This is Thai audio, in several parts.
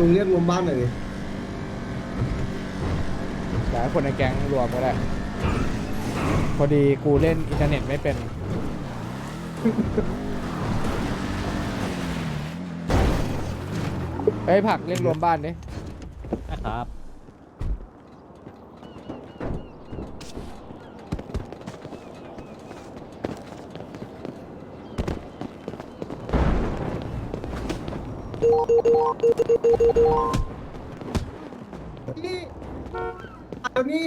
ลุงเรียกรวมบ้านหน่อยดิแต่คนในแก๊งรวมก็ได้ พอดีกูเล่นอินเทอร์เน็ตไม่เป็น เอ้ยผักเล่นรวมบ้านดิ นะครับ นี่เอานี่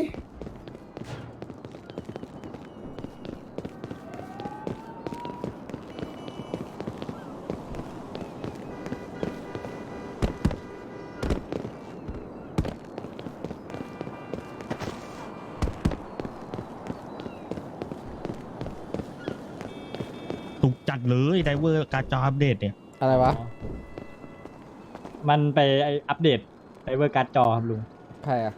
ถูกจัดเลยไดเวอร์การจออัปเดตเนี่ย อะไรวะ มันไปไออัปเดตไอเวอร์การ์ดจอครับลุงใครอะ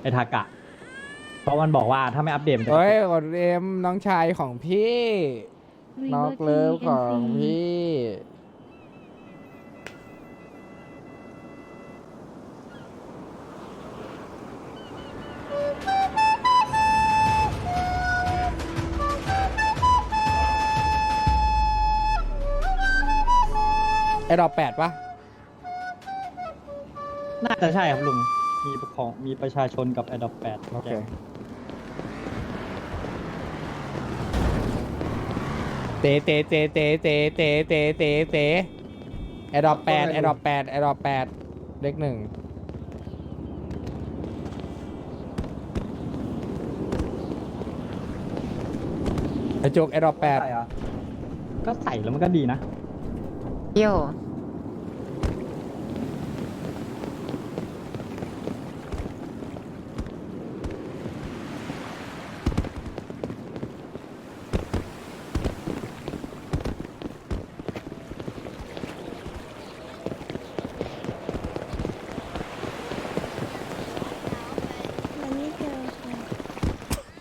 ไอทากะ เพราะมันบอกว่าถ้าไม่อัปเดตมันจะเฮ้ยกดเอ็มน้องชายของพี่น้องเลิฟของพี่ ไอ้ดอกแปดปะน่าจะใช่ครับลุง มีของมีประชาชนกับ a อดอปแปดโอเค เตะเตะเตะเตะเตะเตะเตะเตะเตะไอ้ดอกแปดไอ้ดอกแปดไอ้ดอกแปดเลขหนึ่งไอ้โจกไอ้ดอกแปดใช่เหรอก็ใส่แล้วมันก็ดีนะ 哟。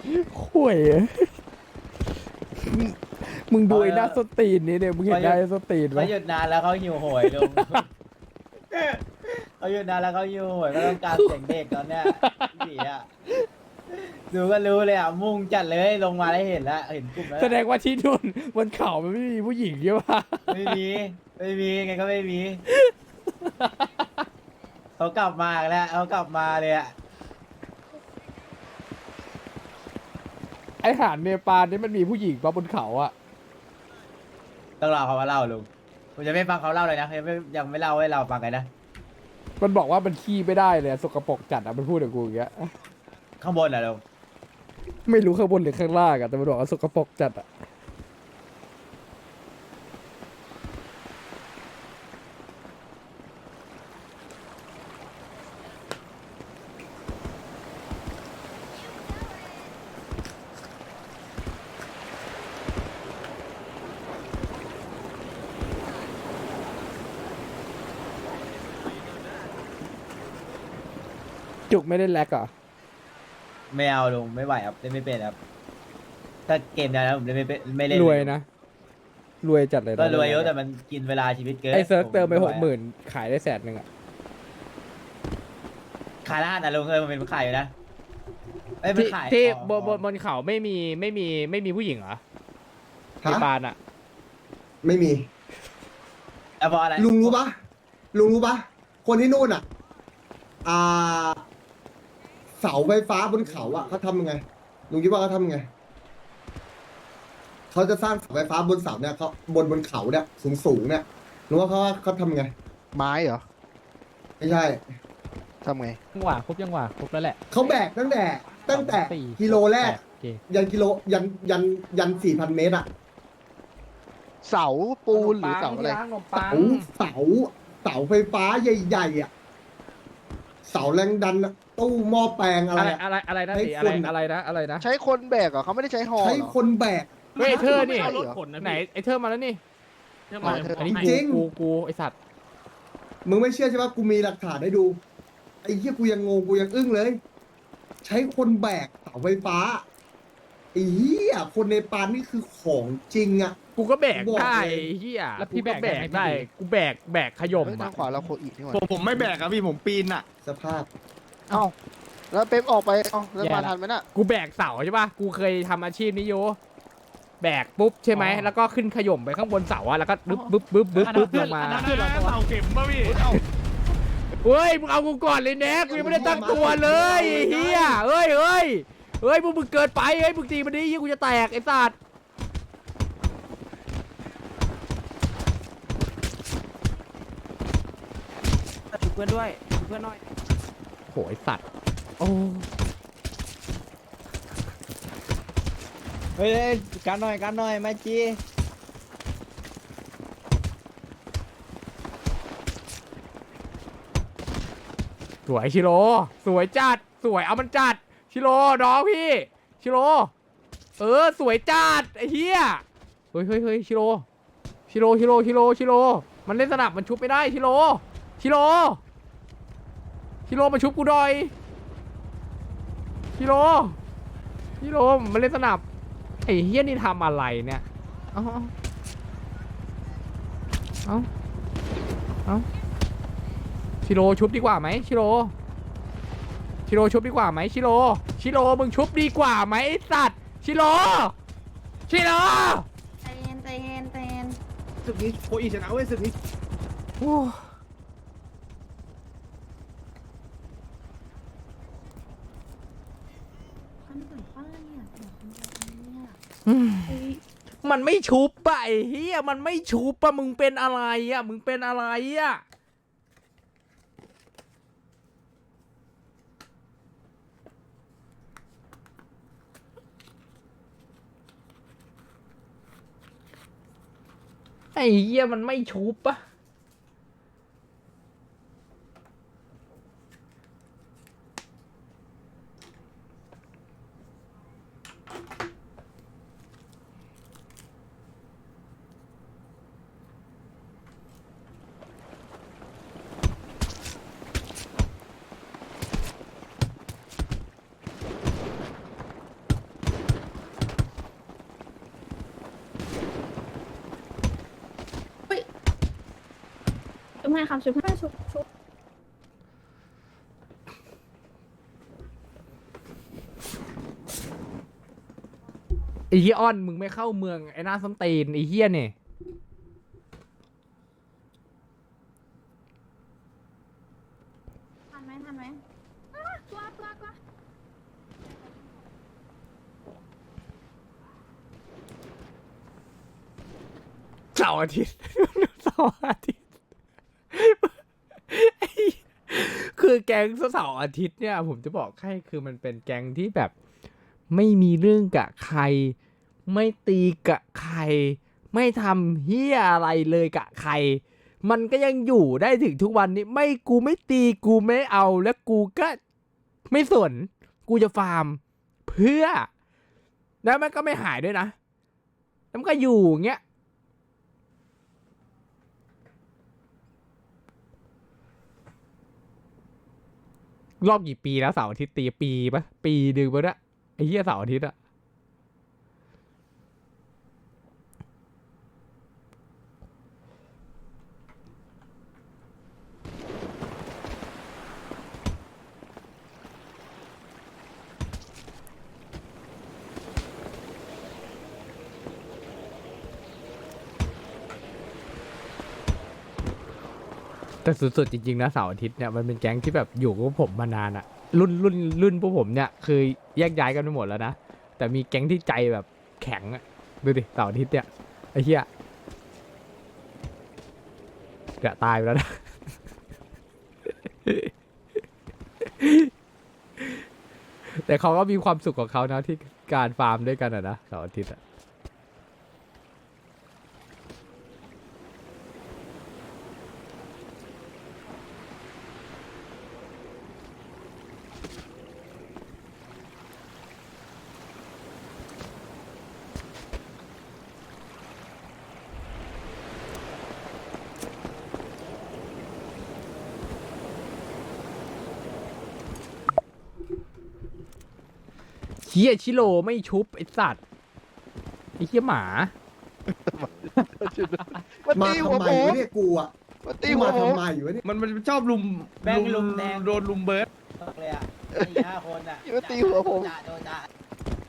你个坏人 ม่เจอค่ะข่วยอะมึงดูไอ้หน้าสนตีนนี่เนี่ยมึงเห็นหน้าไอ้สนตีนไหมเขาหยุดนานแล้วเขาหิวโหยลุงเขาหยุดนานแล้วเขาหิวโหยก็ต้องการเสียงเด็กตอนเนี้ยพี่อะดูก็รู้เลยอะมุ่งจัดเลยลงมาได้เห็นแล้วเห็นกลุ่มแล้วแสดงว่าที่นู่นบนเขามันไม่มีผู้หญิงใช่ปะไม่มีไม่มีไงก็ไม่มีเขากลับมาแล้วเขากลับมาเลยอะไอหานเนปาลนี่มันมีผู้หญิงปะบนเขาอะ ต้องรอเขามาเล่าลุงผมจะไม่ฟังเขาเล่าเลยนะยังไม่ยังไม่เล่าให้เราฟังกันนะมันบอกว่ามันขี้ไม่ได้เลยอะสกปรกจัดอะมันพูดกับกูอย่างเงี้ยข้างบนอะลุงไม่รู้ข้างบนหรือข้างล่างอะแต่มันบอกว่าสกปรกจัดอะ จุกไม่ได้แลกเหรอไม่เอาลุงไม่ไหวครับเล่นไม่เป็นครับ ถ้าเกมนั้นผมเล่นไม่เป็นไม่เล่นรวยนะ รวยจัดเลยนะก็รวยเยอะแต่มันกินเวลาชีวิตเกินไอเซิร์ฟเติมไปผหวกหมื่นขายได้แสนหนึ่งอะขายร้านนะลุงเออมันเป็นขายอยู่นะเอ้ยมันที่ขายที่อ๋บอนบนบนเขาไม่มีไม่มีไม่มีผู้หญิงเหรอในฮะปานอะไม่มีแต่พออะไรลุงรู้ปะลุงรู้ปะคนที่นู่นอะ อ่า เสาไฟฟ้าบนเขาอะเขาทำยังไงลุงคิดว่าเขาทำยังไงเขาจะสร้างเสาไฟฟ้าบนเสาเนี่ยเขาบนบนเขาเนี่ยสูงสูงๆเนี่ยรู้ว่าเขาเขาทำยังไง ไม้เหรอไม่ใช่ทำไง ยังหวะครบยังหวะครบแล้วแหละเขาแบกตั้งแต่ ตั้งแต่สี่กิโลแรกปดโอเคยันกิโลยันยันยันสี่พันเมตรอะเสาปูนหรือเสาอะไร ขนมปัเสางเสาเสาไฟฟ้าใหญ่ๆอะเสาแรงดันอะ ตู้หม้อแปลงอะไรอะไรอะ อะไรอะไรนะให้สีอะไรคน อะไรนะอะไรนะใช้คนแบกเหรอเขาไม่ได้ใช้ฮอใช้เหรอคนแบก เฮ้ยไอ้เธอนี่ใช่เหรอไหนไอเธอมาแล้วนี่มาเธออันนี้จริง กูกูกูไอสัตว์มึงไม่เชื่อใช่ปะกูมีหลักฐานให้ดู ไอ้เหี้ยกูยังงงกูยังอึ้งเลย ใช้คนแบกเสาไฟฟ้าไอ้เหี้ยคนในปานนี่คือของจริงอะ กูก็แบกบอกได้เลยไอ้เฮียแล้วพี่กูก็แบกได้ไหม ได้พี่กูแบกแบกขยมเฮ้ยทาอะงขวาเราโคอีกนี่หว่าผมผมไม่แบกครับพี่ผมปีนอะสภาพ เอ้าแล้วเป๊ปออกไปเอ้าแล้วแย่มาละทันไหมน่ะ กูแบกเสาใช่ปะกูเคยทำอาชีพนี้โยแบกปุ๊บใช่ไหมอ๋อแล้วก็ขึ้นขยมไปข้างบนเสาอะแล้วก็บึ๊บบึ๊บบึ๊บบึ๊บบึ๊บลงมาอันนั้นนะเสาเข็มป่ะพี่เฮ้ยมึงเอากูก่อนเลยแน็กกูยังไม่ได้ตั้งตัวเลยไอ้เฮียเฮ้ยเฮ้ยเฮ้ยมึงมึงเกินไปเฮ้ยมึงตีมันดิเฮียกูจะแตกไอ้สัตว์เพื่อนด้วยเพื่อนหน่อย โหไอ้สัตว์ โอ้ เฮ้ยการหน่อยการหน่อยแม่จีสวยชิโร่สวยจัด สวยเอามันจัด ชิโร่น้องพี่ ชิโร่เออ สวยจัดไอ้เฮียเฮ้ยเฮ้ยเฮ้ยชิโร่ชิโร่ชิโร่ชิโร่ชิโร่มันเล่นสนับมันชุบไม่ได้ชิโร่ชิโร่ ชิโร่มาชุบกูหน่อยชิโร่ชิโร่มันเล่นสนับไอ้เฮียนี่ทำอะไรเนี่ยเอาเอาเอาเอาชิโร่ชุบดีกว่าไหมชิโร่ชิโร่ชุบดีกว่าไหมชิโร่ชิโร่มึงชุบดีกว่าไหมไอ้สัตว์ชิโร่ชิโร่ใจเย็นใจเย็นใจเย็น ศึกนี้โคอีชนะเว้ยศึกนี้ โอ้ คนสวยป้าเนี่ยสวยคนเดียวกันเนี่ย อื มันไม่ชุบปะไอ้เฮียมันไม่ชุบปะมึงเป็นอะไรอะมึงเป็นอะไรอะไอ้เฮียมันไม่ชุบปะ ให้ครับชุบให้ชุบชุบไอ้เฮียอ้อนมึงไม่เข้าเมืองไอ้หน้าส้มตีนไอ้เฮียเนี่ยทันไหมทันไหมอ้าตัวตัวตัวเสาร์อาทิตย์ เสาร์อาทิตย์ คือแก๊งเสาร์อาทิตย์เนี่ย ผมจะบอกให้คือมันเป็นแก๊งที่แบบไม่มีเรื่องกับใคร ไม่ตีกับใคร ไม่ทำเฮียอะไรเลยกับใคร มันก็ยังอยู่ได้ถึงทุกวันนี้ ไม่กูไม่ตีกูไม่เอาแล้วกูก็ไม่สน กูจะฟาร์ม เพื่อ แล้วมันก็ไม่หายด้วยนะแล้วมันก็อยู่อย่างเงี้ย รอบกี่ปีแล้วเสาร์อาทิตย์ตีปีปะปีดึงไปะเนี่ยไอ้เหี้ยเสาร์อาทิตย์อะ แต่สุดๆจริงๆนะเสาร์อาทิตย์เนี่ยมันเป็นแก๊งที่แบบอยู่กับผมมานานอะรุ่นรุ่นรุ่นพวกผมเนี่ยคือแยกย้ายกันไปหมดแล้วนะแต่มีแก๊งที่ใจแบบแข็งอะดูดิเสาร์อาทิตย์เนี่ยไอ้เหี้ยเกือบตายไปแล้วนะ แต่เขาก็มีความสุขของเขานะที่การฟาร์มด้วยกันอะนะเสาร์อาทิตย์อะ ฮียชิโร่ไม่ชุบไอสัตว์ไอเฮียหมา มันมาตีหัวทำไมผมวะเนี่ยกูอะมันตีกูหัวมาผมทำไมวะเนี่ยมันมันชอบลุมแม่งลุมแดง โดนลุมเบิร์ดเลยอะสี่ห้าคนอะมันตีหัวผมจ่าโดนจ่า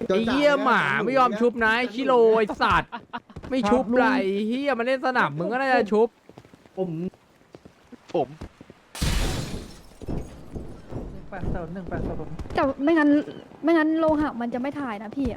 ไอ้เหี้ยหมาไม่ยอมชุบนะไอ้ชิโรไอ้สัตว์ไม่ชุบไรเหี้ยมันเล่นสนับมึงก็น่าจะชุบ ผมแต่ไม่งั้น ไม่งั้นโลหะมันจะไม่ถ่ายนะพี่